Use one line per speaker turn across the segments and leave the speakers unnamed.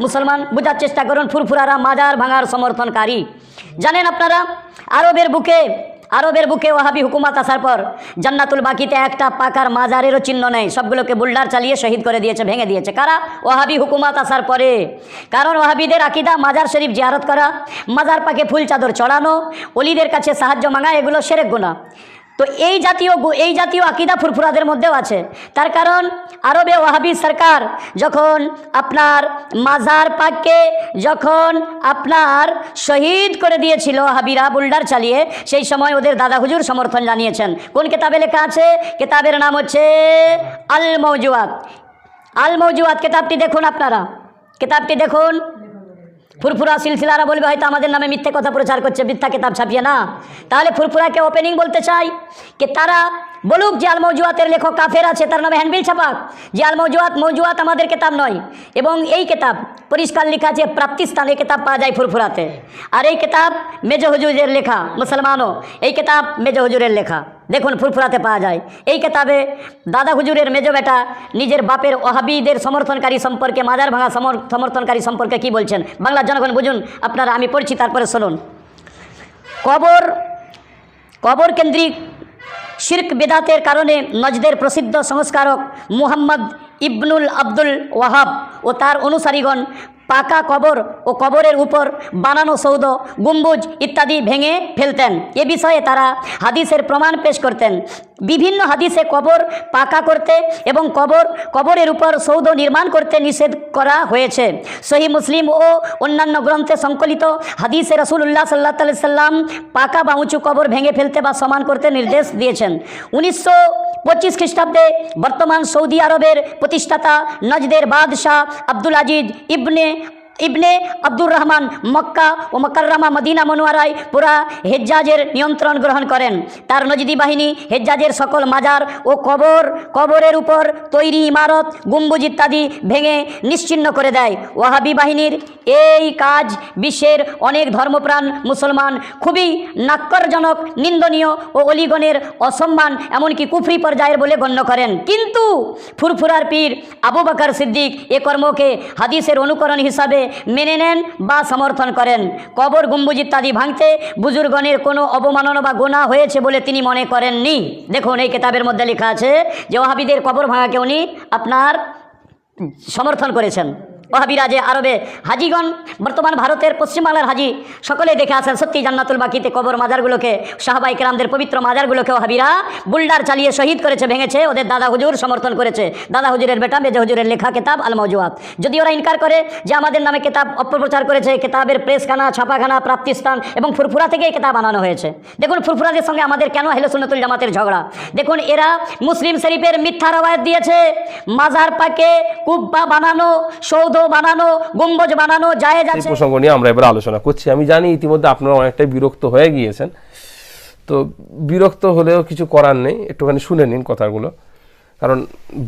মুসলমান, বোঝার চেষ্টা করুন, ফুরফুরারা মাজার ভাঙার সমর্থনকারী। জানেন আপনারা, আরবের বুকে আরবের বুকে ওহাবি হুকুমাত আসার পর জান্নাতুল বাকিতে একটা পাকার মাজারেরও চিহ্ন নেই। সবগুলোকে বুলডার চালিয়ে শহীদ করে দিয়েছে, ভেঙে দিয়েছে। কারা? ওহাবি হুকুমাত আসার পরে। কারণ ওহাবিদের আকিদা, মাজার শরীফ জিয়ারত করা, মাজার পাকে ফুল চাদর চড়ানো, অলিদের কাছে সাহায্য মাঙা, এগুলো সেরেক গুণা তো এই জাতীয় এই জাতীয় আকিদা ফুরফুরাদের মধ্যেও আছে। তার কারণ আরবে ওয়াহাবি সরকার যখন আপনার মাজার পাককে যখন আপনার শহীদ করে দিয়েছিল ওয়াহাবিরা বুলডার চালিয়ে, সেই সময় ওদের দাদা হুজুর সমর্থন জানিয়েছেন। কোন কেতাবে লেখা আছে? কেতাবের নাম হচ্ছে আল মৌজুয়াত আল মৌজুয়াত কেতাবটি দেখুন আপনারা। কেতাবটি দেখুন। ফুরফুরা সিলসিলারা বলবে, হয়তো আমাদের নামে মিথ্যে কথা প্রচার করছে, মিথ্যা কেতাব ছাপিয়ে না। তাহলে ফুরফুরাকে ওপেনিং বলতে চাই, যে তারা বলুক যে আল মৌজুয়াতের লেখক কাফের আছে, তার নামে হ্যান্ডবিল ছাপাক। যে আল মৌজুয়াত মৌজুয়াত আমাদের কেতাব নয়, এবং এই কেতাব পরিষ্কার লেখা আছে প্রাপ্তিস্থানে কেতাব পাওয়া যায় ফুরফুরাতে। আর এই কেতাব মেজ হজুরের লেখা, মুসলমানও, এই কেতাব মেজ হজুরের লেখা। দেখুন, ফুরফুরাতে পাওয়া যায়। এই কেতাবে দাদা হুজুরের মেজ বেটা, নিজের বাপের ওহাবিদের সমর্থনকারী সম্পর্কে, মাজার ভাঙা সমর- সমর্থনকারী সম্পর্কে কি বলছেন? বাংলার জনগণ বুঝুন, আপনারা আমি পড়ছি, তারপরে শুনুন। কবর কবর কেন্দ্রিক শির্ক বেদাতের কারণে নজদের প্রসিদ্ধ সংস্কারক মুহাম্মদ ইবনুল আব্দুল ওয়াহাব ও তার অনুসারীগণ পাকা কবর ও কবরের উপর বানানো সৌধ, গম্বুজ ইত্যাদি ভেঙে ফেলতেন। এ বিষয়ে তারা হাদিসের প্রমাণ পেশ করতেন। বিভিন্ন হাদিসে কবর পাকা করতে এবং কবর, কবরের উপর সৌধ নির্মাণ করতে নিষেধ করা হয়েছে। সহি মুসলিম ও অন্যান্য গ্রন্থে সংকলিত হাদিসে রসুল্লাহ সাল্লাহ তাল্লাহ সাল্লাম পাকা বা উঁচু কবর ভেঙে ফেলতে বা সমান করতে নির্দেশ দিয়েছেন। উনিশশো পঁচিশ খ্রিস্টাব্দে বর্তমান সৌদি আরবের প্রতিষ্ঠাতা নজদের বাদশাহ Abdul Aziz ibn ibn Abdur Rahman Mecca ও মক্কাররামা মদিনা মনোয়ারায় পুরা হেজ্জাজের নিয়ন্ত্রণ গ্রহণ করেন। তার নজদি বাহিনী হেজ্জাজের সকল মাজার ও কবর, কবরের উপর তৈরি ইমারত, গুম্বুজ ইত্যাদি ভেঙে নিশ্চিহ্ন করে দেয়। ওয়াহাবি বাহিনীর এই কাজ বিশ্বের অনেক ধর্মপ্রাণ মুসলমান খুবই নাক্করজনক, নিন্দনীয় ও অলিগণের অসম্মান এমনকি কুফরি পর্যায়ের বলে গণ্য করেন। কিন্তু ফুরফুরার পীর আবু বাকর সিদ্দিক এ কর্মকে হাদিসের অনুকরণ হিসাবে মেনে নেন বা সমর্থন করেন। কবর, গম্বুজ ইত্যাদি ভাঙতে বুজুর্গণের কোনো অবমাননা বা গোনা হয়েছে বলে তিনি মনে করেননি। দেখুন, এই কেতাবের মধ্যে লেখা আছে যে ওহাবিদের কবর ভাঙাকে উনি আপনার সমর্থন করেছেন। ওহাবিরা যে আরবে। হাজিগণ, বর্তমান ভারতের পশ্চিমবাংলার হাজি সকলে দেখে আসেন সত্যি জান্নাতুল বাকিতে কবর মাজারগুলোকে, সাহাবাই কেরামদের পবিত্র মাজারগুলোকে। ওহাবিরা বুলডার চালিয়ে শহীদ করেছে, ভেঙেছে, ওদের দাদা হুজুর সমর্থন করেছে। দাদা হুজুরের বেটা, মেজে হুজুরের লেখা কেতাব আল মৌজুয়াত যদি ওরা ইনকার করে যে আমাদের নামে কেতাব অপপ্রচার করেছে, কেতাবের প্রেসখানা, ছাপাখানা, প্রাপ্তিস্থান এবং ফুরফুরা থেকে এই কেতাব বানানো হয়েছে। দেখুন, ফুরফুরাদের সঙ্গে আমাদের কেন হেলে সুন্নতুল জামাতের ঝগড়া? দেখুন, এরা মুসলিম শরীফের মিথ্যা রবায়ত দিয়েছে। মাজার পাকে কুব্বা বানানো, সৌধ বানানো গম্বজ বানানো
এই
আছে।
প্রসঙ্গ নিয়ে আমরা এবার আলোচনা করছি। আমি জানি ইতিমধ্যে আপনারা অনেকটাই বিরক্ত হয়ে গিয়েছেন। তো বিরক্ত হলেও কিছু করার নেই একটুখানি শুনে নিন কথাগুলো। কারণ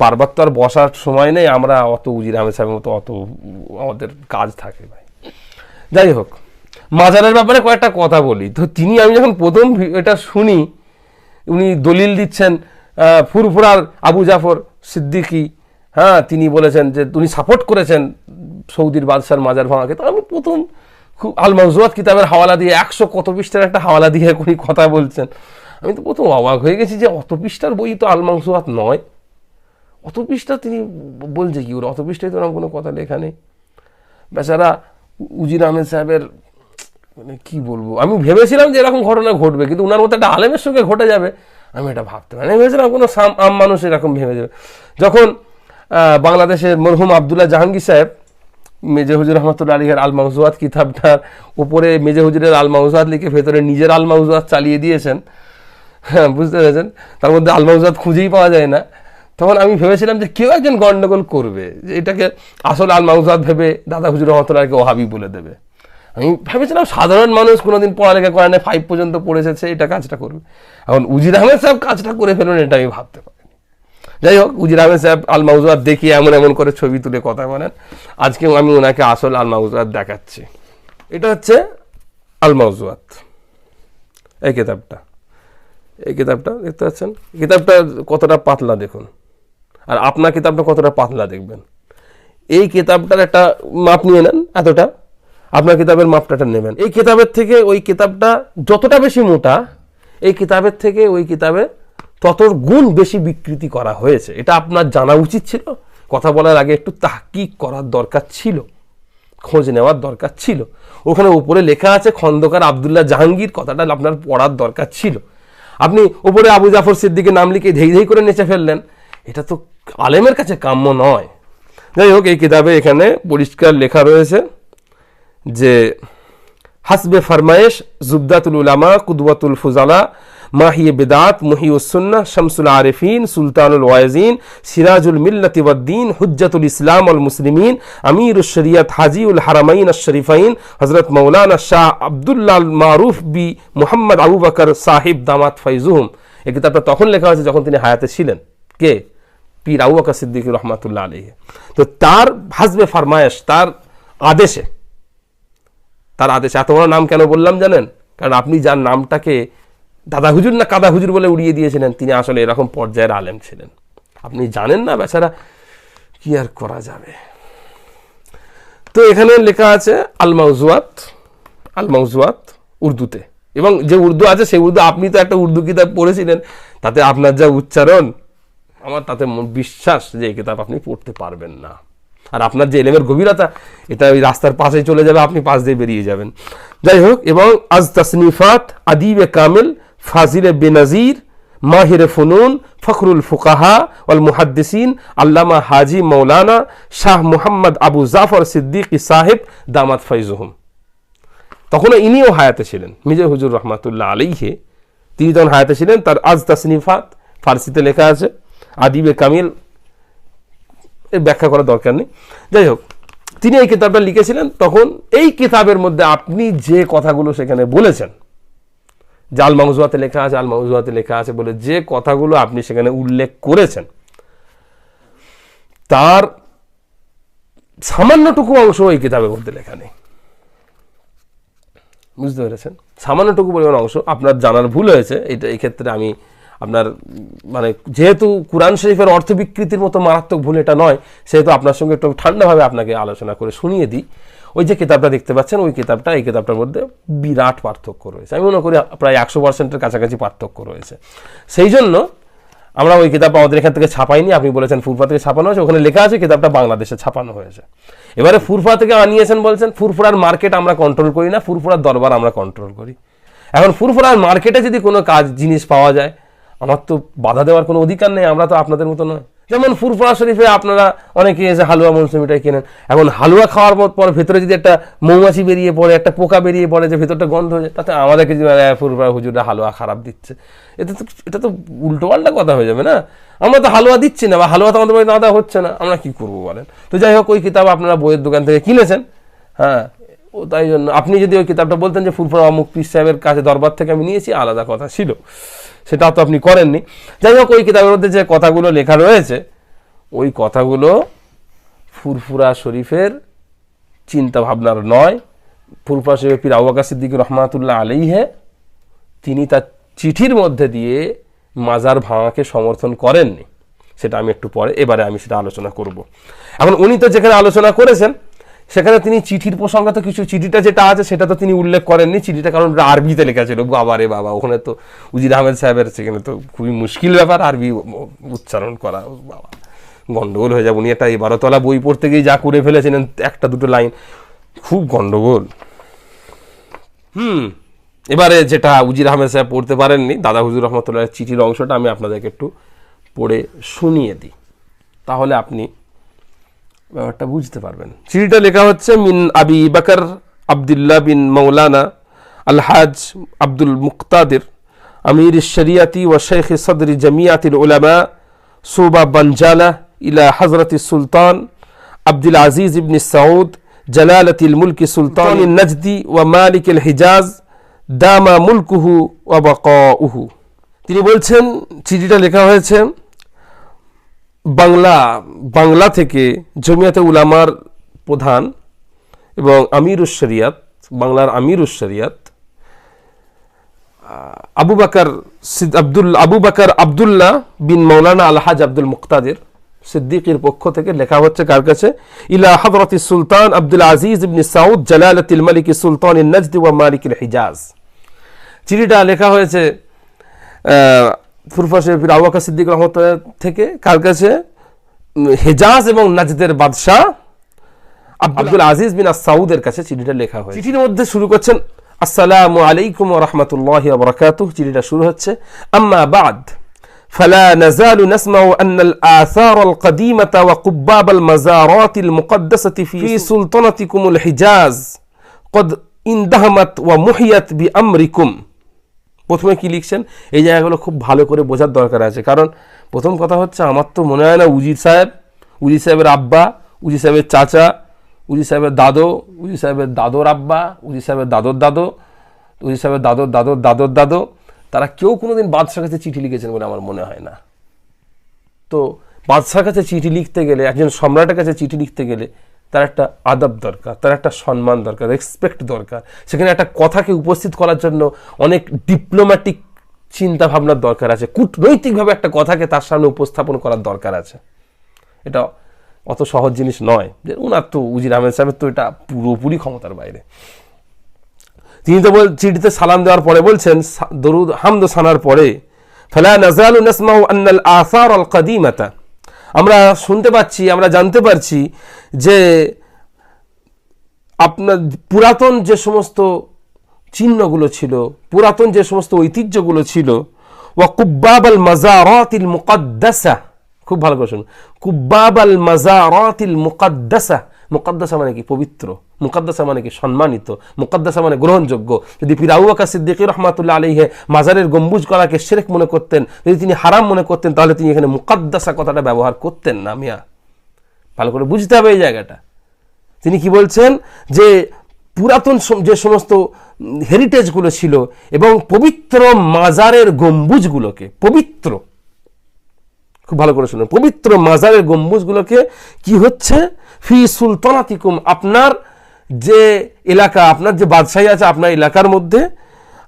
বারবার তো আর বসার সময় নেই আমরা অত উজির আহমেদ সাহেবের মতো অত আমাদের কাজ থাকে ভাই। যাই হোক মাজারের ব্যাপারে কয়েকটা কথা বলি। তো তিনি আমি যখন প্রথম এটা শুনি উনি দলিল দিচ্ছেন ফুরফুরার আবু জাফর সিদ্দিকী হ্যাঁ তিনি বলেছেন যে উনি সাপোর্ট করেছেন সৌদির বাদশার মাজার ভাঙাকে। তো আমি প্রথম খুব আল মজুয়াত কিতাবের হাওয়ালা দিয়ে একশো কত পৃষ্ঠার একটা হাওয়ালা দিয়ে উনি কথা বলছেন। আমি তো প্রথম অবাক হয়ে গেছি যে অত পৃষ্ঠার বই তো আল মজুয়াত নয়। অত পৃষ্ঠা তিনি বলছে কি ওর অত পৃষ্ঠায় তো ওরকম কোনো কথা লেখা নেই। বেচারা উজির আহমেদ সাহেবের মানে কি বলব, আমি ভেবেছিলাম যে এরকম ঘটনা ঘটবে, কিন্তু ওনার মতো একটা আলেমের সঙ্গে ঘটে যাবে, আমি এটা ভাবতে পারি আমি ভেবেছিলাম কোনো সাম, আম মানুষ এরকম ভেবে যাবে। যখন বাংলাদেশের মরহুম আবদুল্লাহ জাহাঙ্গীর সাহেব, মেজে হুজুর রহমতুল্লা আলীর আল মাউজুয়াত কিতাবটার উপরে মেজে হুজুরের আল মাউজুয়াত লিখে ভেতরে নিজের আল মাউজুয়াত চালিয়ে দিয়েছেন। হ্যাঁ বুঝতে পেরেছেন? তার মধ্যে আল মাউজুয়াত খুঁজেই পাওয়া যায় না। তখন আমি ভেবেছিলাম যে কেউ একজন গণ্ডগোল করবে, যে এটাকে আসল আল মাউজুয়াত ভেবে দাদা হুজুর রহমতুল্লাহকে ওহাবি বলে দেবে। আমি ভেবেছিলাম সাধারণ মানুষ কোনোদিন পড়ালেখা করে না ফাইভ পর্যন্ত পড়েছে এটা কাজটা করবে। এখন উজির আহমেদ সাহেব কাজটা করে ফেলুন, এটা আমি ভাবতে পারিনি যাই হোক, উজির আহমেদ সাহেব আল মাউজুয়াত দেখিয়ে এমন এমন করে ছবি তুলে কথা বলেন। আজকে আমি ওনাকে আসল আল মাউজুয়াত দেখাচ্ছি। এটা হচ্ছে আল মাউজুয়াত এই কিতাবটা। এই কিতাবটা দেখতে পাচ্ছেন? কিতাবটা কতটা পাতলা দেখুন। আর আপনার কিতাবটা কতটা পাতলা দেখবেন। এই কিতাবটার একটা মাপ নিয়ে নেন এতটা। আপনার কিতাবের মাপটাটা নেবেন। এই কিতাবের থেকে ওই কিতাবটা যতটা বেশি মোটা, এই কিতাবের থেকে ওই কিতাবে তত গুণ বেশি বিকৃতি করা হয়েছে। এটা আপনার জানা উচিত ছিল। কথা বলার আগে একটু তাহকিক করার দরকার ছিল। খোঁজ নেওয়ার দরকার ছিল। ওখানে উপরে লেখা আছে, খন্দকার আবদুল্লাহ জাহাঙ্গীর, কথাটা আপনার পড়ার দরকার ছিল। আপনি উপরে আবু জাফর সিদ্দিকের নাম লিখে ধেই ধেই করে নেচে ফেললেন। এটা তো আলেমের কাছে কাম্য নয়। যাই হোক, এই কিতাবে এখানে পরিষ্কার লেখা রয়েছে যে, হাসবে ফরমায়েশ, জুবদাতুল উলামা, কুদওয়াতুল ফুজালা মাহিয়ে বেদাত মুহিউসুন্না শামসুল আরেফিন, সুলতানুল ওয়াজিন সিরাজুল মিল্লাতি ওয়াদ্দিন হুজ্জাতুল ইসলাম আল মুসলিমিন আমিরুল শরিয়ত, হাজিউল হারামাইন শরীফাইন হজরত মৌলানা শাহ আবদুল্লাহ মারুফ বি মুহাম্মদ আবু বকর সাহিব দামাত ফাইজুহুম। এই কিতাবটা তখন লেখা হয়েছে যখন তিনি হায়াতে ছিলেন। কে? পীর আবু বকর সিদ্দিক রহমাতুল্লাহ আলহি তো তার হাজবে ফরমায়েশ, তার আদেশে তার আদেশে। এত বড় নাম কেন বললাম জানেন? কারণ আপনি যার নামটাকে দাদা হুজুর না কাদা হুজুর বলে উড়িয়ে দিয়েছিলেন? তিনি আসলে এরকম পর্যায়ের আলেম ছিলেন। আপনি জানেন না বেচারা কি আর করা যাবে? তো এখানে লেখা আছে আল মাউজুয়াত আল মাউজুয়াত উর্দুতে। এবং যে উর্দু আছে সেই উর্দু আপনি তো একটা উর্দু কিতাব পড়েছিলেন, তাতে আপনার যা উচ্চারণ, আমার তাতে বিশ্বাস যে এই কিতাব আপনি পড়তে পারবেন না। আর আপনার যে এলেমের গভীরতা, এটা ওই রাস্তার পাশে চলে যাবে, আপনি পাশ দিয়ে বেরিয়ে যাবেন। যাই হোক, এবং আজ তাসনিফাত আদিবে কামিল ফাজিলে বেনাজির মাহির ফুনুন, ফখরুল ফুকাহা ওয়াল মুহাদ্দিসিন, আল্লামা হাজি মৌলানা শাহ মুহাম্মদ আবু জাফর সিদ্দিক সাহেব দামাত ফাইজুহুম। তখনও ইনিও হায়াতে ছিলেন, মির্জা হুজুর রহমাতুল্লাহ আলাইহে। তিনি তখন হায়াতে ছিলেন, তার আজ তাসনিফাত ফার্সিতে লেখা আছে। আদিবে কামিল এর ব্যাখ্যা করার দরকার নেই। যাই হোক, তিনি এই কিতাবটা লিখেছিলেন, তখন এই কিতাবের মধ্যে আপনি যে কথাগুলো সেখানে বলেছেন জাল মাউজুয়াতে লেখা আছে আল মাউজুয়াতে লেখা আছে বলে যে কথাগুলো আপনি সেখানে উল্লেখ করেছেন, তার সামান্যটুকু অংশ এই কিতাবের মধ্যে লেখা নেই। বুঝতে পেরেছেন? সামান্যটুকু পরিমাণ অংশ আপনার জানার ভুল হয়েছে, এটা এই ক্ষেত্রে আমি আপনার মানে যেহেতু কোরআন শরীফের অর্থ বিকৃতির মতো মারাত্মক ভুল এটা নয়, সেহেতু আপনার সঙ্গে একটু ঠান্ডাভাবে আপনাকে আলোচনা করে শুনিয়ে দিই। ওই যে কিতাবটা দেখতে পাচ্ছেন, ওই কিতাবটা, এই কিতাবটার মধ্যে বিরাট পার্থক্য রয়েছে। আমি মনে করি প্রায় একশো পার্সেন্টের কাছাকাছি পার্থক্য রয়েছে। সেই জন্য আমরা ওই কিতাবটা আমাদের এখান থেকে ছাপাইনি। আপনি বলেছেন ফুরফা থেকে ছাপানো হয়েছে, ওখানে লেখা আছে কিতাবটা বাংলাদেশে ছাপানো হয়েছে। এবারে ফুরফা থেকে আনিয়েছেন বলছেন, ফুরফুরার মার্কেট আমরা কন্ট্রোল করি না, ফুরফুরার দরবার আমরা কন্ট্রোল করি। এখন ফুরফুরার মার্কেটে যদি কোনো কাজ, জিনিস পাওয়া যায়, আমার তো বাধা দেওয়ার কোনো অধিকার নেই, আমরা তো আপনাদের মতো নয়। যেমন ফুরফুরা শরীফে আপনারা অনেকে এসে হালুয়া মৌসুমিটাই কেনেন। এখন হালুয়া খাওয়ার পর পর ভেতরে যদি একটা মৌমাছি বেরিয়ে পড়ে, একটা পোকা বেরিয়ে পড়ে, যে ভেতরটা গন্ধ হয়ে যায়, তাতে আমাদেরকে ফুরফুরা হুজুরটা হালুয়া খারাপ দিচ্ছে। এটা তো এটা তো উল্টো পাল্টা কথা হয়ে যাবে না? আমরা তো হালুয়া দিচ্ছি না বা হালুয়া তো আমাদের বাড়িতে আদা হচ্ছে না। আমরা কি করব বলেন? তো যাই হোক, ওই কিতাব আপনারা বইয়ের দোকান থেকে কিনেছেন। হ্যাঁ ও তাই জন্য আপনি যদি ওই কিতাবটা বলতেন যে ফুরফুরা অমুক পীর সাহেবের কাছে দরবার থেকে আমি নিয়েছি, আলাদা কথা ছিল। সেটা তো আপনি করেননি। যাই হোক, ওই কিতাবের মধ্যে যে কথাগুলো লেখা রয়েছে, ওই কথাগুলো ফুরফুরা শরীফের চিন্তা ভাবনার নয়। ফুরফুরা শরীফের পীর আবাকা সিদ্দিক রহমাতুল্লাহ আলাইহে, তিনি তার চিঠির মধ্যে দিয়ে মাজার ভাঙাকে সমর্থন করেননি। সেটা আমি একটু পরে, এবারে আমি সেটা আলোচনা করব। এখন উনি তো যেখানে আলোচনা করেছেন সেখানে তিনি চিঠির প্রসঙ্গে তো কিছু চিঠিটা যেটা আছে সেটা তো তিনি উল্লেখ করেননি। চিঠিটা কারণ আরবিতে লেখা ছিল বাবা রে বাবা, ওখানে তো উজির আহমেদ সাহেবের সেখানে তো খুবই মুশকিল ব্যাপার, আরবি উচ্চারণ করা বাবা, গন্ডগোল হয়ে যাবে। উনি একটা এই বারোতলা বই পড়তে গিয়ে যা করে ফেলেছিলেন, একটা দুটো লাইন, খুব গন্ডগোল। হুম, এবারে যেটা উজির আহমেদ সাহেব পড়তে পারেননি, দাদা হুজুর রহমতুল্লাহ চিঠির অংশটা আমি আপনাদেরকে একটু পড়ে শুনিয়ে দিই। তাহলে আপনি ব্যাপারটা বুঝতে পারবেন চিঠিটা লেখা হচ্ছে মিন আবি বাকর আবদুল্লাহ বিন মৌলানা আলহাজ আব্দুল মুক্তাদির আমির শরিয়াতি ও শেখ সদরি জমিয়াতিল উলামা সুবা বনজালা ইলা হজরত সুলতান আব্দুল আজিজ ইবন সৌদ جلالة الملك سلطان النجد ومالك الحجاز دام ملكه وبقاؤه তিনি বলছেন চিঠিটা লেখা হয়েছে বাংলা বাংলা থেকে জমিয়াতে উলামার প্রধান এবং আমির শরিয়াত, বাংলার আমির শরিয়াত আবু বাকার আব্দুল, আবু বাকার আবদুল্লাহ বিন মৌলানা আলহাজ আব্দুল মুক্তাদের সিদ্দিকের পক্ষ থেকে লেখা হচ্ছে কার কাছে? ইলা হযরতি সুলতান আব্দুল আজিজ ইবনে সাউদ জালালাতিল মালিক সুলতান নাজদ ওয়া মালিকিল হিজাজ। চিঠিটা লেখা হয়েছে ফুরফাসে ফির আবু বকর সিদ্দিক রহমতুল্লাহ থেকে কার কাছে উম, হেজাজ এবং নাজদের বাদশাহ আব্দুল আজিজ বিন সাউদের কাছে চিঠিটা লেখা হয়েছে চিঠির মধ্যে শুরু করছেন আসসালামু আলাইকুম ওয়া রাহমাতুল্লাহি ওয়া বারাকাতুহু চিঠিটা শুরু হচ্ছে আম্মা বাদ فلا نزال نسمع أن الآثار القديمة وقباب المزارات المقدسة في سلطنتكم الحجاز قد اندهمت ومحيت بأمركم প্রথমে কি লিখছেন? এই জায়গাগুলো খুব ভালো করে বোঝার দরকার আছে। কারণ প্রথম কথা হচ্ছে, আমার তো মনে হয় না উজির সাহেব, উজির সাহেবের আব্বা, উজির সাহেবের চাচা, উজির সাহেবের দাদো, উজির সাহেবের দাদোর আব্বা, উজির সাহেবের দাদোর দাদো, উজির সাহেবের দাদোর দাদোর দাদোর দাদো, তারা কেউ কোনো দিন বাদশার কাছে চিঠি লিখেছেন বলে আমার মনে হয় না। তো বাদশার কাছে চিঠি লিখতে গেলে, একজন সম্রাটের কাছে চিঠি লিখতে গেলে তার একটা আদব দরকার, তার একটা সম্মান দরকার রেসপেক্ট দরকার। সেখানে একটা কথাকে উপস্থিত করার জন্য অনেক ডিপ্লোম্যাটিক চিন্তা ভাবনার দরকার আছে। কূটনৈতিকভাবে একটা কথাকে তার সামনে উপস্থাপন করার দরকার আছে। এটা অত সহজ জিনিস নয় যে উনার তো উজির আহমেদ সাহেবের তো এটা পুরোপুরি ক্ষমতার বাইরে। তিনি তো বল চিঠিতে সালাম দেওয়ার পরে বলছেন দরুদ হামদ সানার পরে, ফেলা নাসমাউ আন্নাল আসার আল কাদিমাতা আমরা শুনতে পাচ্ছি, আমরা জানতে পারছি যে আপনার পুরাতন যে সমস্ত চিহ্নগুলো ছিল, পুরাতন যে সমস্ত ঐতিহ্যগুলো ছিল, ওয়া কুব্বাব আল মাজারাতিল মুকাদ্দাসা, খুব ভালো করে শুনুন কুব্বাব আল মাজারাতিল মুকাদ্দাসা মুকাদ্দাসা মানে কি? পবিত্র। মুকাদ্দাসা মানে কি? সম্মানিত। মুকাদ্দাসা মানে গ্রহণযোগ্য। যদি পীর আবু বকর সিদ্দিক রহমাতুল্লাহ আলাইহে মাজারের গম্বুজ করাকে শিরক মনে করতেন, যদি তিনি হারাম মনে করতেন, তাহলে তিনি এখানে মুকাদ্দাসা কথাটা ব্যবহার করতেন না মিয়া। ভালো করে বুঝতে হবে এই জায়গাটা। তিনি কি বলছেন? যে পুরাতন যে সমস্ত হেরিটেজগুলো ছিল এবং পবিত্র মাজারের গম্বুজগুলোকে, পবিত্র। খুব ভালো করে শুনুন। পবিত্র মাজারের গম্বুজগুলোকে কি হচ্ছে? ফি সুলতানাতিকুম, আপনার যে এলাকা, আপনার যে বাদশাহী আছে আপনার এলাকার মধ্যে,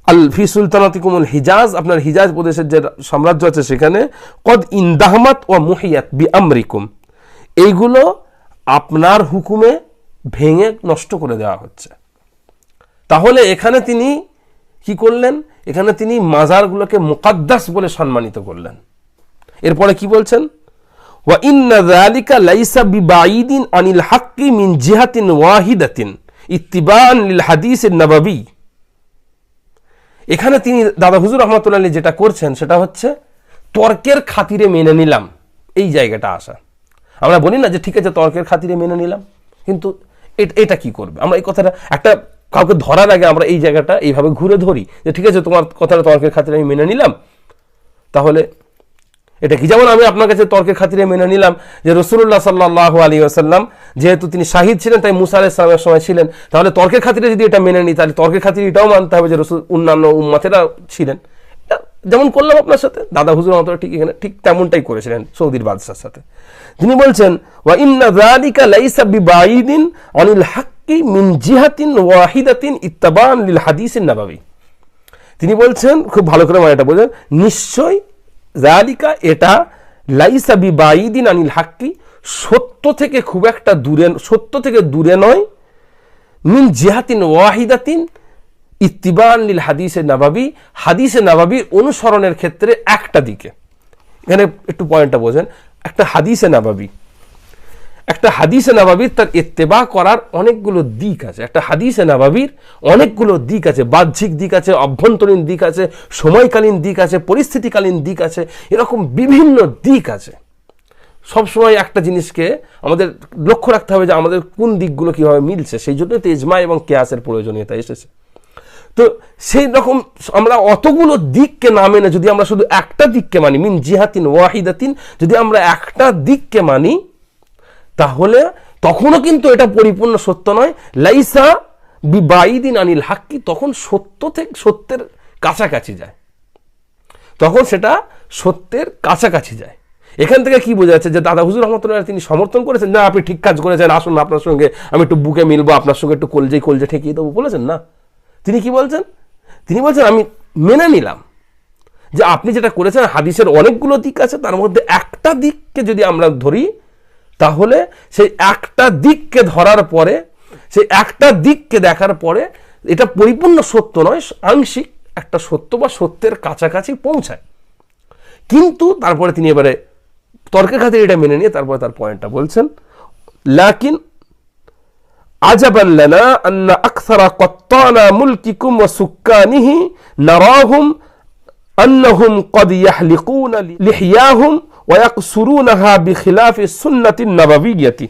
আল ফি সুলতানাতিকুমুল হিজাজ, আপনার হিজাজ প্রদেশের যে সাম্রাজ্য আছে সেখানে, কদ ইন্দাহমাত ও মুহিয়াত বি আমরিকুম এইগুলো আপনার হুকুমে ভেঙে নষ্ট করে দেওয়া হচ্ছে। তাহলে এখানে তিনি কি করলেন? এখানে তিনি মাজারগুলোকে মুকাদ্দাস বলে সম্মানিত করলেন। এরপরে কি বলছেন? ওয়া আনিল মিন এখানে তিনি, দাদা হুজুর রহমতুল্লাহ যেটা করছেন সেটা হচ্ছে তর্কের খাতিরে মেনে নিলাম, এই জায়গাটা আসা। আমরা বলি না যে ঠিক আছে তর্কের খাতিরে মেনে নিলাম, কিন্তু এটা কি করবে? আমরা এই কথাটা, একটা কাউকে ধরার আগে আমরা এই জায়গাটা এইভাবে ঘুরে ধরি, যে ঠিক আছে তোমার কথাটা তর্কের খাতিরে আমি মেনে নিলাম, তাহলে এটা কি? যেমন আমি আপনার কাছে তর্কের খাতিরে মেনে নিলাম যে রসুল্লাহ সাল্লাহ আলী আসাল্লাম যেহেতু তিনি শাহিদ ছিলেন, তাই মুসা আলাইসলামের সময় ছিলেন। তাহলে তর্কের খাতিরে যদি এটা মেনে নিই, তাহলে তর্কের খাতিরে এটাও মানতে হবে যে রসুল অন্যান্য উম্মাতেরা ছিলেন। যেমন করলাম আপনার সাথে, দাদা হুজুর মতো ঠিক এখানে ঠিক তেমনটাই করেছিলেন সৌদির বাদশার সাথে। তিনি বলছেন, ওয়া ইন্না যালিকা লাইসা বিবাইদিন আনিল হাক্কি মিন জিহাতিন ওয়াহিদাতিন ইত্তাবান লিল হাদিসিন নাবাবী। তিনি বলছেন, খুব ভালো করে মানে এটা বলছেন নিশ্চয় জালিকা এটা লাইসা বিবাঈদিন আনিল হাক্কি, সত্য থেকে খুব একটা দূরে, সত্য থেকে দূরে নয়, মিন জিহাতিন ওয়াহিদাতিন ইত্তিবান নীল হাদিসে নাবাবি, হাদিসে নাবাবির অনুসরণের ক্ষেত্রে একটা দিকে। এখানে একটু পয়েন্টটা বোঝেন, একটা হাদিসে নাবাবি। একটা হাদিসে নাবাবির তার ইত্তেবা করার অনেকগুলো দিক আছে। একটা হাদিসে নাবাবির অনেকগুলো দিক আছে। বাহ্যিক দিক আছে, অভ্যন্তরীণ দিক আছে, সময়কালীন দিক আছে, পরিস্থিতিকালীন দিক আছে, এরকম বিভিন্ন দিক আছে। সবসময় একটা জিনিসকে আমাদের লক্ষ্য রাখতে হবে যে আমাদের কোন দিকগুলো কীভাবে মিলছে। সেই জন্য তেজমা এবং কেয়াসের প্রয়োজনীয়তা এসেছে। তো সেই রকম আমরা অতগুলো দিককে না মেনে যদি আমরা শুধু একটা দিককে মানি, মিন জিহাতিন ওয়াহিদাতিন, যদি আমরা একটা দিককে মানি তাহলে তখনও কিন্তু এটা পরিপূর্ণ সত্য নয়। লাইসা বিবাইদিন আনিল হাক্কি তখন সত্য থেকে, সত্যের কাছাকাছি যায়। তখন সেটা সত্যের কাছাকাছি যায়। এখান থেকে কি বোঝা যাচ্ছে যে দাদা হুজুর রহমতুল্লাহ তিনি সমর্থন করেছেন? না, আপনি ঠিক কাজ করেছেন, আসুন আপনার সঙ্গে, আমি একটু বুকে মিলবো, আপনার সঙ্গে একটু কলজে কলজে ঠেকিয়ে দেবো, বলেছেন না? তিনি কি বলছেন? তিনি বলছেন, আমি মেনে নিলাম যে আপনি যেটা করেছেন, হাদিসের অনেকগুলো দিক আছে, তার মধ্যে একটা দিককে যদি আমরা ধরি তাহলে সেই একটা দিককে ধরার পরে, সেই একটা দিককে দেখার পরে এটা পরিপূর্ণ সত্য নয়, আংশিক একটা সত্য বা সত্যের কাছাকাছি পৌঁছায়। কিন্তু তারপরে তিনি এবারে তর্কের খাতে এটা মেনে নিয়ে তারপরে তার পয়েন্টটা বলছেন, লাকিন আজাবান আন্না আকসারা কত্তানা মুলকিকুম ওয়া সুক্কানিহি নারাহুম আন্নাহুম কদ ইয়াহলিকুনা লিহিয়াহুম ওয়াকুসুরুনাহা বিখিলাফি সুন্নাতিন নবাবিয়াতি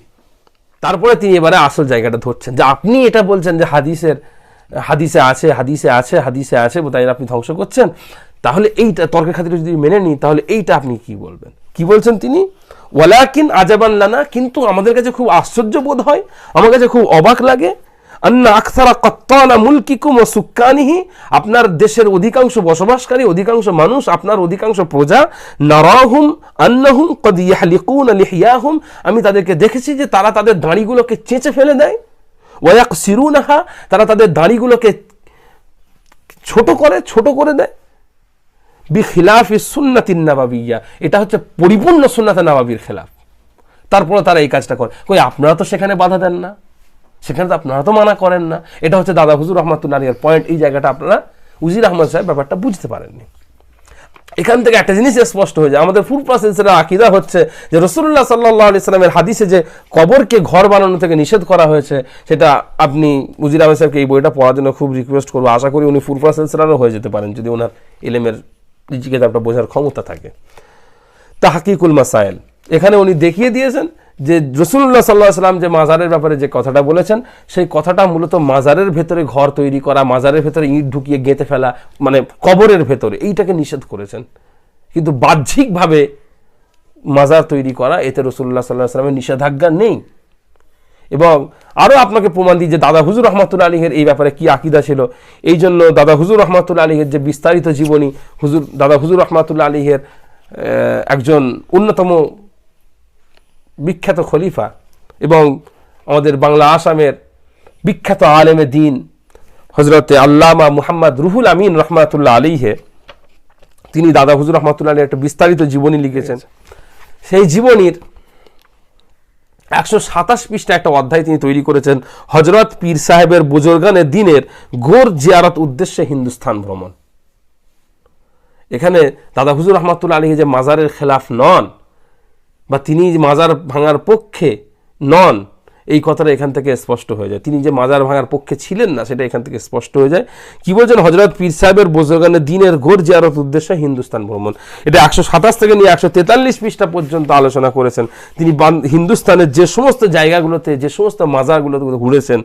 তারপরে তিনি এবারে আসল জায়গাটা ধরছেন যে আপনি এটা বলছেন যে হাদিসের, হাদিসে আছে হাদিসে আছে হাদিসে আছে তাই আপনি ধ্বংস করছেন। তাহলে এইটা তর্কের খাতিরে যদি মেনে নিই, তাহলে এইটা আপনি কি বলবেন? কি বলছেন তিনি? ওয়ালাকিন আজাবান লানা, কিন্তু আমাদের কাছে খুব আশ্চর্য বোধ হয়, আমার কাছে খুব অবাক লাগে আন্না আকসারা কত্তানা মুলকিকুম ও আপনার দেশের অধিকাংশ বসবাসকারী, অধিকাংশ মানুষ, আপনার অধিকাংশ প্রজা, নারাহুম আন্নাহুম কদ ইয়াহলিকুন লিহিয়াহুম, আমি তাদেরকে দেখেছি যে তারা তাদের দাড়িগুলোকে চেঁচে ফেলে দেয়। ওয়াক সিরুনাহা তারা তাদের দাড়িগুলোকে ছোট করে ছোট করে দেয়। বিখিলাফি সুন্নাতিন নাবাবিয়া, এটা হচ্ছে পরিপূর্ণ সুন্নাতে নাবাবির খেলাফ। তারপরে তারা এই কাজটা করে। কই, আপনারা তো সেখানে বাধা দেন না। সেখানে তো আপনারা তো মানা করেন না। এটা হচ্ছে দাদা হুজুর রহমাতুল্লাহ এর পয়েন্ট এই জায়গাটা আপনারা উজির আহমদ সাহেব ব্যাপারটা বুঝতে পারেননি। এখান থেকে একটা জিনিস স্পষ্ট হয়ে যায়। আমাদের ফুরফা সিলসিলা আকিদা হচ্ছে যে রসুল্লাহ সাল্লাহ আলি সাল্লামের হাদিসে যে কবরকে ঘর বানানো থেকে নিষেধ করা হয়েছে, সেটা আপনি উজির আহমেদ সাহেবকে এই বইটা পড়ার জন্য খুব রিকোয়েস্ট করব। আশা করি উনি ফুরফা সিলসিলারও হয়ে যেতে পারেন, যদি ওনার এলেমের কিতাবটা বোঝার ক্ষমতা থাকে। তাহাকিকুল মাসাইল। এখানে উনি দেখিয়ে দিয়েছেন যে রসুল্লাহ সাল্লাহ সাল্লাম যে মাজারের ব্যাপারে যে কথাটা বলেছেন, সেই কথাটা মূলত মাজারের ভেতরে ঘর তৈরি করা, মাজারের ভেতরে ইট ঢুকিয়ে গেঁথে ফেলা মানে কবরের ভেতরে, এইটাকে নিষেধ করেছেন। কিন্তু বাহ্যিকভাবে মাজার তৈরি করা, এতে রসুল্লাহ সাল্লাহ সাল্লামের নিষেধাজ্ঞা নেই। এবং আরও আপনাকে প্রমাণ দিই যে দাদা হুজুর রহমাতুল্লা আলীহের এই ব্যাপারে কি আকিদা ছিল। এই জন্য দাদা হুজুর রহমাতুল্লা আলীহের যে বিস্তারিত জীবনী, হুজুর, দাদা হুজুর রহমাতুল্লা আলীহের একজন অন্যতম বিখ্যাত খলিফা এবং আমাদের বাংলা আসামের বিখ্যাত আলেমে দিন হজরতে আল্লামা মুহাম্মদ রুহুল আমিন রহমাতুল্লাহ আলীহে তিনি দাদা হুজুর রহমাতুল্লাহ আলী একটা বিস্তারিত জীবনী লিখেছেন। সেই জীবনীর একশো সাতাশ পৃষ্ঠা একটা অধ্যায় তিনি তৈরি করেছেন হজরত পীর সাহেবের বুজুর্গানের দিনের গোর জিয়ারত উদ্দেশ্যে হিন্দুস্থান ভ্রমণ। এখানে দাদা হুজুর রহমাতুল্লা আলী যে মাজারের খেলাফ নন বা তিনি মাজার ভাঙার পক্ষে নন, এই কথাটা এখান থেকে স্পষ্ট হয়ে যায়। তিনি যে মাজার ভাঙার পক্ষে ছিলেন না, সেটা এখান থেকে স্পষ্ট হয়ে যায়। কি বলছেন হজরত পীর সাহেবের বোজগানের দিনের ঘোর জিয়ারত উদ্দেশ্যে হিন্দুস্তান ভ্রমণ। এটা একশো সাতাশ থেকে নিয়ে একশো তেতাল্লিশ পৃষ্ঠা পর্যন্ত আলোচনা করেছেন। তিনি হিন্দুস্তানের যে সমস্ত জায়গাগুলোতে, যে সমস্ত মাজারগুলোতে ঘুরেছেন,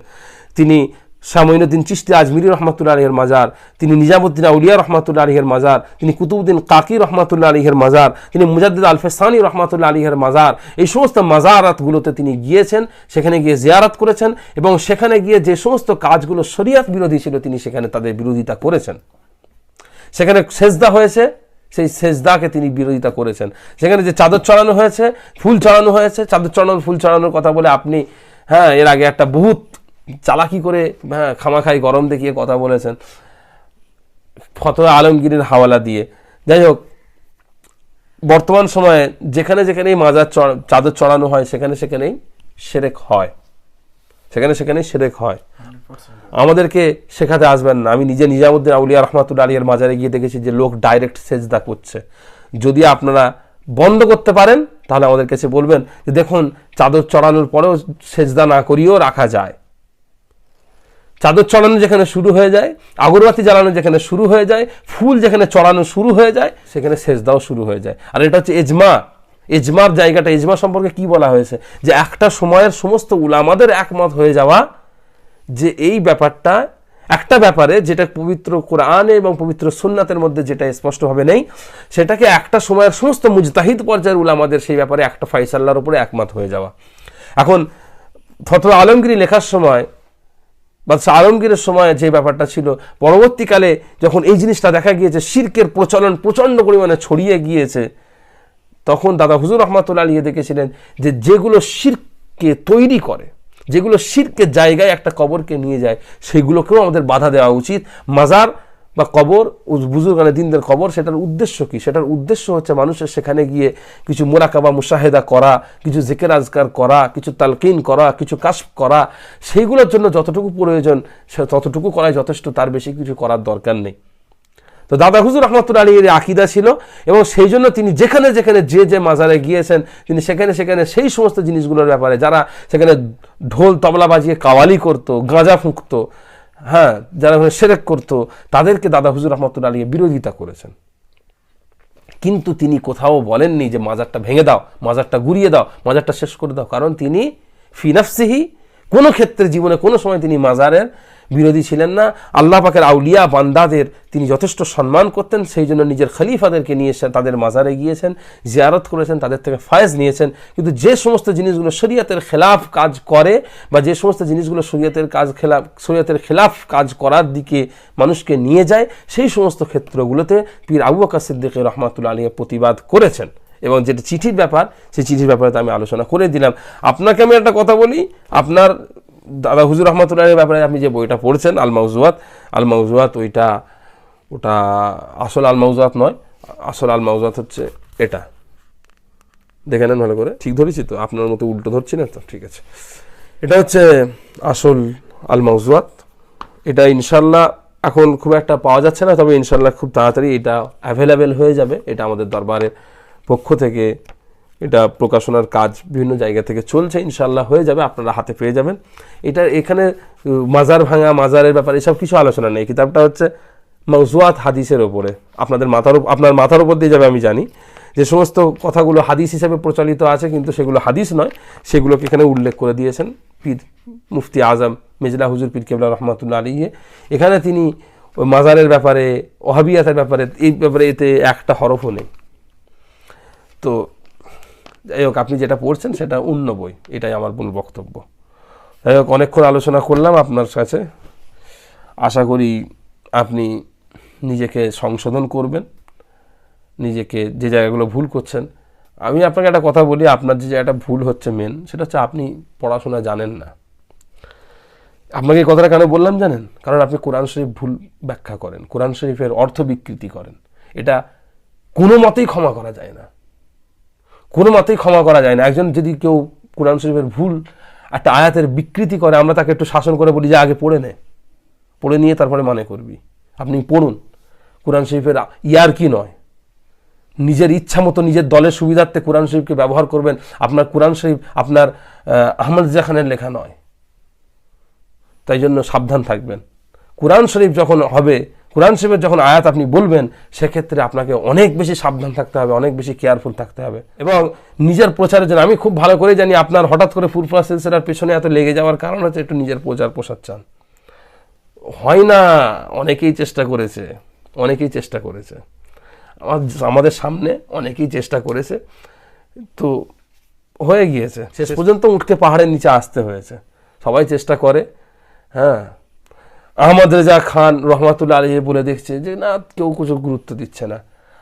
তিনি শামইনুদ্দিন চিস্তি আজমিরি রহমাতুল্লা আলহের মাজার, তিনি নিজামুদ্দিন আউলিয়া রহমাতুল্লা আলহের মাজার, তিনি কুতুবুদ্দিন কাকি রহমাতুল্লা আলহের মাজার, তিনি মুজাদ্দিদ আলফেসানি রহমাতুল্লা আলহের মাজার, এই সমস্ত মাজারাতগুলোতে তিনি গিয়েছেন, সেখানে গিয়ে জিয়ারাত করেছেন এবং সেখানে গিয়ে যে সমস্ত কাজগুলো শরিয়াত বিরোধী ছিল তিনি সেখানে তাদের বিরোধিতা করেছেন। সেখানে সেজদা হয়েছে, সেই সেজদাকে তিনি বিরোধিতা করেছেন। সেখানে যে চাদর চড়ানো হয়েছে, ফুল চড়ানো হয়েছে, চাদর চড়ানোর ফুল চড়ানোর কথা বলে আপনি হ্যাঁ এর আগে একটা বহুত চালাকি করে হ্যাঁ খামাখাই গরম দেখিয়ে কথা বলেছেন। ফতোয়া আলমগীরের হাওয়ালা দিয়ে। যাই হোক, বর্তমান সময়ে যেখানে যেখানেই মাজার চাদর চড়ানো হয়, সেখানে সেখানেই সেরেক হয়। সেখানে সেখানেই সেরেক হয়। আমাদেরকে শেখাতে আসবেন না। আমি নিজে নিজামুদ্দিন আউলিয়া রহমাতুল্লা আলিয়ার মাজারে গিয়ে দেখেছি যে লোক ডাইরেক্ট সেজদা করছে। যদি আপনারা বন্ধ করতে পারেন, তাহলে আমাদের কাছে বলবেন যে, দেখুন, চাদর চড়ানোর পরেও সেজদা না করিয়েও রাখা যায়। চাদর চড়ানো যেখানে শুরু হয়ে যায়, আগরবাতি জ্বালানো যেখানে শুরু হয়ে যায়, ফুল যেখানে চড়ানো শুরু হয়ে যায়, সেখানে সেজদাও শুরু হয়ে যায়। আর এটা হচ্ছে এজমা। এজমার জায়গাটা, এজমা সম্পর্কে কি বলা হয়েছে? যে একটা সময়ের সমস্ত উলামাদের একমত হয়ে যাওয়া, যে এই ব্যাপারটা, একটা ব্যাপারে যেটা পবিত্র কোরআনে এবং পবিত্র সুন্নাতের মধ্যে যেটা স্পষ্টভাবে নেই, সেটাকে একটা সময়ের সমস্ত মুজতাহিদ পর্যায়ের উলামাদের সেই ব্যাপারে একটা ফাইসাল্লার উপরে একমত হয়ে যাওয়া। এখন, ফতোয়া আলমগিরি লেখার সময় বাদশাহ আলমগীরের সময় যে ব্যাপারটা ছিল, পরবর্তীকালে যখন এই জিনিসটা দেখা গিয়েছে, শির্কের প্রচলন প্রচণ্ড পরিমাণে ছড়িয়ে গিয়েছে, তখন দাদা হুজুর রহমাতুল্লা আলিয়ে দেখেছিলেন যে যেগুলো শিরকে তৈরি করে, যেগুলো শিরকে জায়গায় একটা কবরকে নিয়ে যায়, সেগুলোকেও আমাদের বাধা দেওয়া উচিত। মাজার বা কবর বুজুর্গানে দিনদের কবর, সেটার উদ্দেশ্য কি? সেটার উদ্দেশ্য হচ্ছে মানুষের সেখানে গিয়ে কিছু মোরাকাবা, মুশাহেদা করা, কিছু জেকের আজকার করা, কিছু তালকিন করা, কিছু কাশ করা, সেইগুলোর জন্য যতটুকু প্রয়োজন, সে ততটুকু করাই যথেষ্ট, তার বেশি কিছু করার দরকার নেই। তো দাদা হুজুর রহমতুল্লা আলী এর আকিদা ছিল এবং সেই জন্য তিনি যেখানে যেখানে যে যে মাজারে গিয়েছেন, তিনি সেখানে সেখানে সেই সমস্ত জিনিসগুলোর ব্যাপারে, যারা সেখানে ঢোল, তবলা বাজিয়ে কাওয়ালি করতো, গাঁজা ফুঁকতো হ্যাঁ যারা সেরেক করত, তাদেরকে দাদা হুজুর রহমতুল্লা আলী বিরোধিতা করেছেন। কিন্তু তিনি কোথাও বলেননি যে, মাজারটা ভেঙে দাও, মাজারটা গুড়িয়ে দাও, মাজারটা শেষ করে দাও। কারণ তিনি ফিনাফসিহি কোনো ক্ষেত্রে, জীবনে কোনো সময় তিনি মাজারের বিরোধী ছিলেন না। আল্লাহ পাকের আউলিয়া বান্দাদের তিনি যথেষ্ট সম্মান করতেন, সেই জন্য নিজের খলিফাদেরকে নিয়ে এসে তাদের মাজারে গিয়েছেন, জিয়ারত করেছেন, তাদের থেকে ফায়েজ নিয়েছেন। কিন্তু যে সমস্ত জিনিসগুলো শরীয়তের খেলাফ কাজ করে বা যে সমস্ত জিনিসগুলো শরীয়তের কাজ খেলাফ, শরীয়তের খেলাফ কাজ করার দিকে মানুষকে নিয়ে যায়, সেই সমস্ত ক্ষেত্রগুলোতে পীর আবু বকর সিদ্দিক রহমাতুল্লা আলিয়া প্রতিবাদ করেছেন। এবং যেটা চিঠির ব্যাপার, সেই চিঠির ব্যাপারে আমি আলোচনা করে দিলাম। আপনাকে আমি একটা কথা বলি, আপনার দাদা হুজুর রহমতুল্লাহের ব্যাপারে আপনি যে বইটা পড়ছেন আল মাউজুয়াত আল মাউজুয়াত ওইটা, ওটা আসল আল মাউজুয়াত নয়, আসল আল মাউজুয়াত হচ্ছে এটা। দেখে নেন ভালো করে। ঠিক ধরেছি তো? আপনার মতো উল্টো ধরছি না তো? ঠিক আছে। এটা হচ্ছে আসল আল মাউজুয়াত এটা ইনশাল্লাহ এখন খুব একটা পাওয়া যাচ্ছে না, তবে ইনশাল্লাহ খুব তাড়াতাড়ি এটা অ্যাভেলেবেল হয়ে যাবে। এটা আমাদের দরবারের পক্ষ থেকে এটা প্রকাশনার কাজ বিভিন্ন জায়গা থেকে চলছে ইনশাল্লাহ হয়ে যাবে, আপনারা হাতে পেয়ে যাবেন। এটা এখানে মাজার ভাঙা, মাজারের ব্যাপারে এসব কিছু আলোচনা নেই। কিতাবটা হচ্ছে মৌজুয়াত হাদিসের ওপরে আপনাদের মাথার আপনার মাথার উপর দিয়ে যাবে, আমি জানি। যে সমস্ত কথাগুলো হাদিস হিসেবে প্রচলিত আছে, কিন্তু সেগুলো হাদিস নয়। সেগুলোকে এখানে উল্লেখ করে দিয়েছেন পীর মুফতি আজম মেজলা হুজুর পীর কেবলা রহমাতুল্লাহ আলীয়ে এখানে তিনি ওই মাজারের ব্যাপারে ওহাবিয়াতের ব্যাপারে, এই ব্যাপারে এতে একটা হরফও নেই। তো যাই হোক, আপনি যেটা পড়ছেন সেটা অন্য বই। এটাই আমার মূল বক্তব্য। যাই হোক, অনেকক্ষণ আলোচনা করলাম আপনার কাছে। আশা করি আপনি নিজেকে সংশোধন করবেন, নিজেকে যে জায়গাগুলো ভুল করছেন। আমি আপনাকে একটা কথা বলি, আপনার যে জায়গাটা ভুল হচ্ছে মেন সেটা হচ্ছে আপনি পড়াশোনা জানেন না। আপনাকে এই কথাটা কেন বললাম জানেন? কারণ আপনি কোরআন শরীফ ভুল ব্যাখ্যা করেন, কোরআন শরীফের অর্থ বিকৃতি করেন। এটা কোনো মতেই ক্ষমা করা যায় না। কোনো মতেই ক্ষমা করা যায় না। একজন যদি কেউ কোরআন শরীফের ভুল একটা আয়াতের বিকৃতি করে আমরা তাকে একটু শাসন করে বলি যে আগে পড়ে নে। পড়ে নিয়ে তারপরে মনে করবি। আপনি পড়ুন। কোরআন শরীফের ইয়ার কি নয়? নিজের ইচ্ছা মতো নিজের দলের সুবিধার্থে কোরআন শরীফকে ব্যবহার করবেন। আপনার কোরআন শরীফ আপনার আহ, আহমদ রজা খানের লেখা নয়। তাই জন্য সাবধান থাকবেন। কোরআন শরীফ যখন হবে কোরআন শরীফের যখন আয়াত আপনি বলবেন সেক্ষেত্রে আপনাকে অনেক বেশি সাবধান থাকতে হবে অনেক বেশি কেয়ারফুল থাকতে হবে। এবং নিজের প্রচারের জন্য আমি খুব ভালো করে জানি আপনার হঠাৎ করে ফুরফুরা সিলসিলার পেছনে এত লেগে যাওয়ার কারণ হচ্ছে একটু নিজের প্রচার প্রসার চান। হয় না অনেকেই চেষ্টা করেছে অনেকেই চেষ্টা করেছে। আমার- আমাদের সামনে অনেকেই চেষ্টা করেছে। তো হয়ে গিয়েছে। শেষ পর্যন্ত উঠতে পাহাড়ের নিচে আসতে হয়েছে। সবাই চেষ্টা করে হ্যাঁ। আহমদ রেজা খান রহমাতুল্লাহ আলী বলে দেখছে যে, না, কেউ কিছু গুরুত্ব দিচ্ছে না।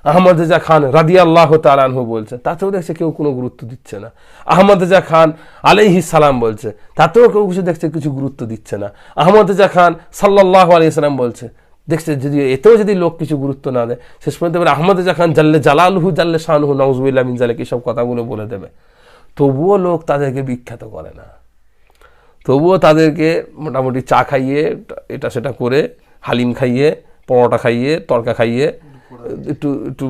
আহমদ রেজা খান রাদি আল্লাহ তালানহু বলছে, তাতেও দেখছে কেউ কোনো গুরুত্ব দিচ্ছে না। আহমদ রেজা খান আলাইহি সালাম বলছে, তাতেও কেউ কিছু দেখছে কিছু গুরুত্ব দিচ্ছে না। আহমদ রেজা খান সাল্লাহ আলি সাল্লাম বলছে, দেখছে যদি, এতেও যদি লোক কিছু গুরুত্ব না দেয়, শেষ পর্যন্ত এবার আহমদ রেজা খান জাল্লে জালালহু, জাল্লে শাহনহু নওজুবিল্লাহ মিন জালেক এইসব কথাগুলো বলে দেবে। তবুও লোক তাদেরকে বিখ্যাত করে না। তবুও তাদেরকে মোটামুটি চা খাইয়ে, এটা সেটা করে, হালিম খাইয়ে, পরোটা খাইয়ে, তরকা খাইয়ে, একটু একটু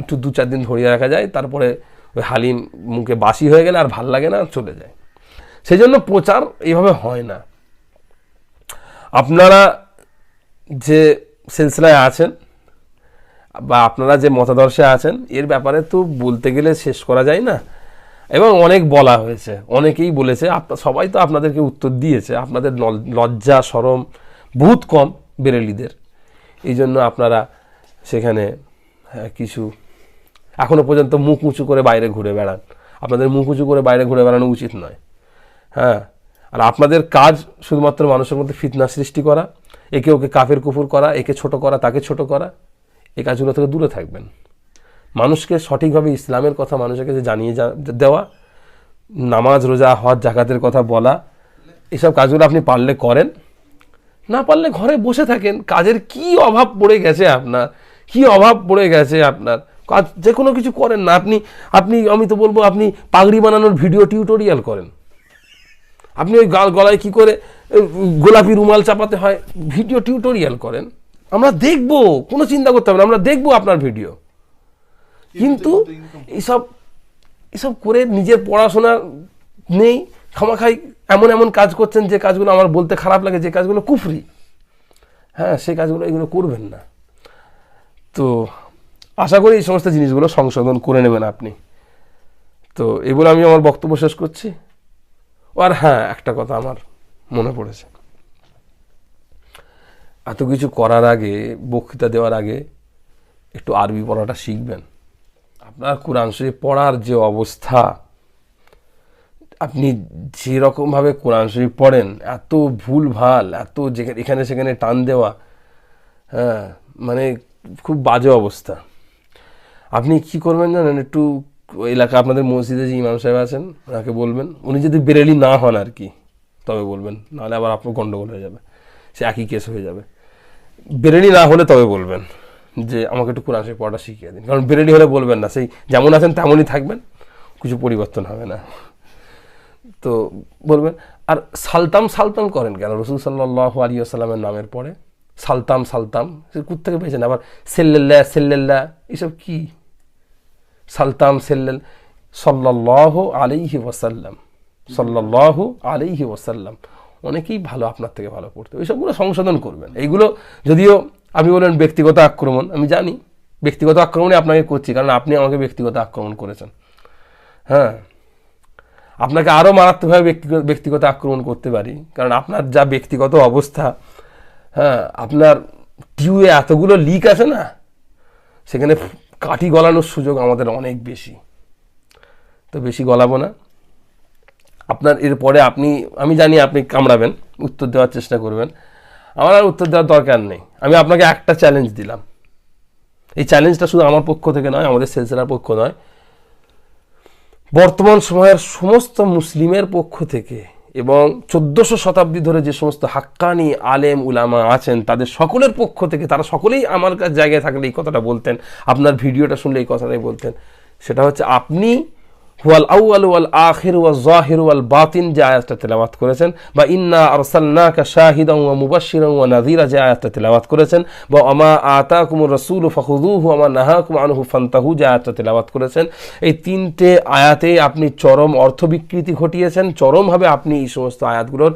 একটু দু চার দিন ধরিয়ে রাখা যায়। তারপরে ওই হালিম মুখে বাসি হয়ে গেলে আর ভালো লাগে না, চলে যায়। সেই জন্য প্রচার এইভাবে হয় না। আপনারা যে সিলসিলায় আছেন বা আপনারা যে মতাদর্শে আছেন, এর ব্যাপারে তো বলতে গেলে শেষ করা যায় না। এবং অনেক বলা হয়েছে অনেকেই বলেছে সবাই তো আপনাদেরকে উত্তর দিয়েছে আপনাদের লজ্জা সরম বহুত কম বেরেলিদের। এই জন্য আপনারা সেখানে হ্যাঁ, কিছু এখনও পর্যন্ত মুখ উঁচু করে বাইরে ঘুরে বেড়ান। আপনাদের মুখ উঁচু করে বাইরে ঘুরে বেড়ানো উচিত নয়। হ্যাঁ আর আপনাদের কাজ শুধুমাত্র মানুষের মধ্যে ফিতনা সৃষ্টি করা একে ওকে কাফের কুফুর করা একে ছোট করা তাকে ছোট করা এই কাজগুলো থেকে দূরে থাকবেন। মানুষকে সঠিকভাবে ইসলামের কথা মানুষের কাছে জানিয়ে দেওয়া, নামাজ, রোজা, হজ, জাকাতের কথা বলা, এসব কাজগুলো আপনি পারলে করেন। না পারলে ঘরে বসে থাকেন, কাজের কি অভাব পড়ে গেছে আপনার? কি অভাব পড়ে গেছে আপনার? কাজ যে কোনো কিছু করেন না, আপনি আপনি, আমি তো বলব আপনি পাগড়ি বানানোর ভিডিও টিউটোরিয়াল করেন। আপনি ওই গা- গলায় কি করে গোলাপি রুমাল চাপাতে হয়, ভিডিও টিউটোরিয়াল করেন। আমরা দেখব, কোনো চিন্তা করতে হবে না, আমরা দেখব আপনার ভিডিও। কিন্তু এইসব এসব করে নিজের পড়াশোনা নেই খামাখাই এমন এমন কাজ করছেন যে কাজগুলো আমার বলতে খারাপ লাগে যে কাজগুলো কুফরি। হ্যাঁ সেই কাজগুলো এগুলো করবেন না। তো আশা করি এই সমস্ত জিনিসগুলো সংশোধন করে নেবেন আপনি। তো এগুলো আমি আমার বক্তব্য শেষ করছি। আর হ্যাঁ একটা কথা আমার মনে পড়েছে। এত কিছু করার আগে বক্তৃতা দেওয়ার আগে একটু আরবি পড়াটা শিখবেন। আপনার কোরআন শরীফ পড়ার যে অবস্থা, আপনি যেরকমভাবে কোরআন শরীফ পড়েন, এত ভুল ভালো এত যেখানে, এখানে সেখানে টান দেওয়া হ্যাঁ মানে খুব বাজে অবস্থা। আপনি কি করবেন জানেন? একটু এলাকা, আপনাদের মসজিদে যে ইমাম সাহেব আছেন, ওনাকে বলবেন, উনি যদি বেরেলি না হন আর কি, তবে বলবেন, নাহলে আবার আপনার গন্ডগোল হয়ে যাবে, সে একই কেস হয়ে যাবে। বেরেলি না হলে তবে বলবেন। যে আমাকে একটু কোরআন শরীফ পড়াটা শিখিয়ে দিন। কারণ বেরেলি হলে বলবেন না, সেই যেমন আছেন তেমনই থাকবেন, কিছু পরিবর্তন হবে না। তো বলবেন, আর সালতাম সালতাম করেন কেন? রসুল সাল্লাহ আলী আসাল্লামের নামের পরে সালতাম সালতাম, সে কোথেকে পেয়েছেন? আবার সেল্লেল্লা সেল্লেল্লা, এসব কি? সালতাম, সেল্লেল সাল্লাহ আলাইহি ওয়াসাল্লাম সাল্লাহ আলাইহি ওয়াসাল্লাম। অনেকেই ভালো, আপনার থেকে ভালো পড়তে। ওইসবগুলো সংশোধন করবেন। এইগুলো যদিও আপনি বলেন ব্যক্তিগত আক্রমণ, আমি জানি। ব্যক্তিগত আক্রমণে আপনাকে করছি, কারণ আপনি আমাকে ব্যক্তিগত আক্রমণ করেছেন। হ্যাঁ। আপনাকে আরও মারাত্মকভাবে ব্যক্তিগত ব্যক্তিগত আক্রমণ করতে পারি, কারণ আপনার যা ব্যক্তিগত অবস্থা হ্যাঁ আপনার টিউয়ে এতগুলো লিক আছে না, সেখানে কাঠি গলানোর সুযোগ আমাদের অনেক বেশি। তো বেশি গলাবো না। আপনার এরপরে আপনি, আমি জানি আপনি কামড়াবেন, উত্তর দেওয়ার চেষ্টা করবেন। আমার আর উত্তর দেওয়ার দরকার নেই। আমি আপনাকে একটা চ্যালেঞ্জ দিলাম। এই চ্যালেঞ্জটা শুধু আমার পক্ষ থেকে নয়, আমাদের সেলসেলার পক্ষ নয়। বর্তমান সময়ের সমস্ত মুসলিমের পক্ষ থেকে এবং চোদ্দশো শতাব্দী ধরে যে সমস্ত হাক্কানি আলেম উলামা আছেন, তাদের সকলের পক্ষ থেকে, তারা সকলেই আমার জায়গায় থাকলে এই কথাটা বলতেন, আপনার ভিডিওটা শুনলে এই কথাটাই বলতেন। সেটা হচ্ছে আপনি হুয়াল আউয়াল ওয়াল আখির ওয়া জাহির ওয়াল বাতিন, যে আয়াতটা তেলাওয়াত করেছেন। বা ইন্না আরসালনাকা শাহিদান ওয়া মুবাশশিরান ওয়া নাযীরা, যে আয়াতটা তেলাওয়াত করেছেন। বা আমা আতাকুমুর রাসূলু ফাখুযুহু ওয়া মা নাহাকুম আনহু ফান্তাহু, যে আয়াতটা তেলাওয়াত করেছেন। এই তিনটে আয়াতে আপনি চরম অর্থ বিকৃতি ঘটিয়েছেন। চরমভাবে আপনি এই সমস্ত আয়াতগুলোর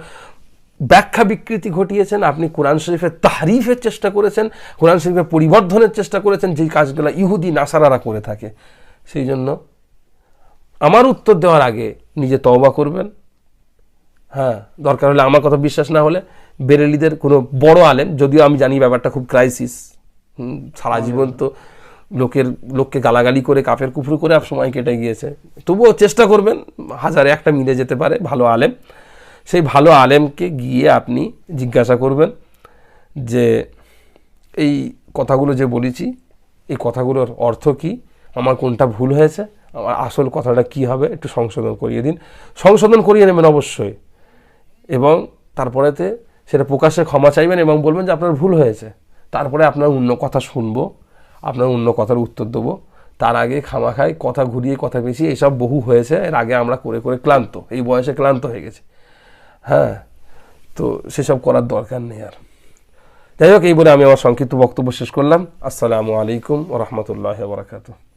ব্যাখ্যা বিকৃতি ঘটিয়েছেন। আপনি কোরআন শরীফের তাহরিফের চেষ্টা করেছেন, কোরআন শরীফের পরিবর্ধনের চেষ্টা করেছেন, যেই কাজগুলো ইহুদি, নাসারারা করে থাকে। সেই জন্য আমার উত্তর দেওয়ার আগে নিজে তওবা করবেন। হ্যাঁ দরকার হলে আমার কথা বিশ্বাস না হলে বেরেলিদের কোনো বড় আলেম, যদিও আমি জানি ব্যাপারটা খুব ক্রাইসিস সারা জীবন তো লোকের, লোককে গালাগালি করে, কাফের কুফরু করে আর সময় কেটে গিয়েছে। তবুও চেষ্টা করবেন, হাজারে একটা মিলে যেতে পারে, ভালো আলেম। সেই ভালো আলেমকে গিয়ে আপনি জিজ্ঞাসা করবেন যে, এই কথাগুলো যে বলেছি, এই কথাগুলোর অর্থ কি? আমার কোনটা ভুল হয়েছে? আসল কথাটা কি হবে একটু সংশোধন করিয়ে দিন। সংশোধন করিয়ে নেবেন অবশ্যই। এবং তারপরেতে সেটা প্রকাশ্যে ক্ষমা চাইবেন এবং বলবেন যে আপনার ভুল হয়েছে। তারপরে আপনার অন্য কথা শুনব, আপনার অন্য কথার উত্তর দেবো। তার আগে খামাখাই কথা ঘুরিয়ে, কথা পেঁচিয়ে এসব বহু হয়েছে, এর আগে আমরা করে করে ক্লান্ত। এই বয়সে ক্লান্ত হয়ে গেছে। হ্যাঁ তো সেসব করার দরকার নেই আর। যাই হোক, এই বলে আমি আমার সংক্ষিপ্ত বক্তব্য শেষ করলাম। আসসালামু আলাইকুম ও রহমতুল্লাহ বরাকাতু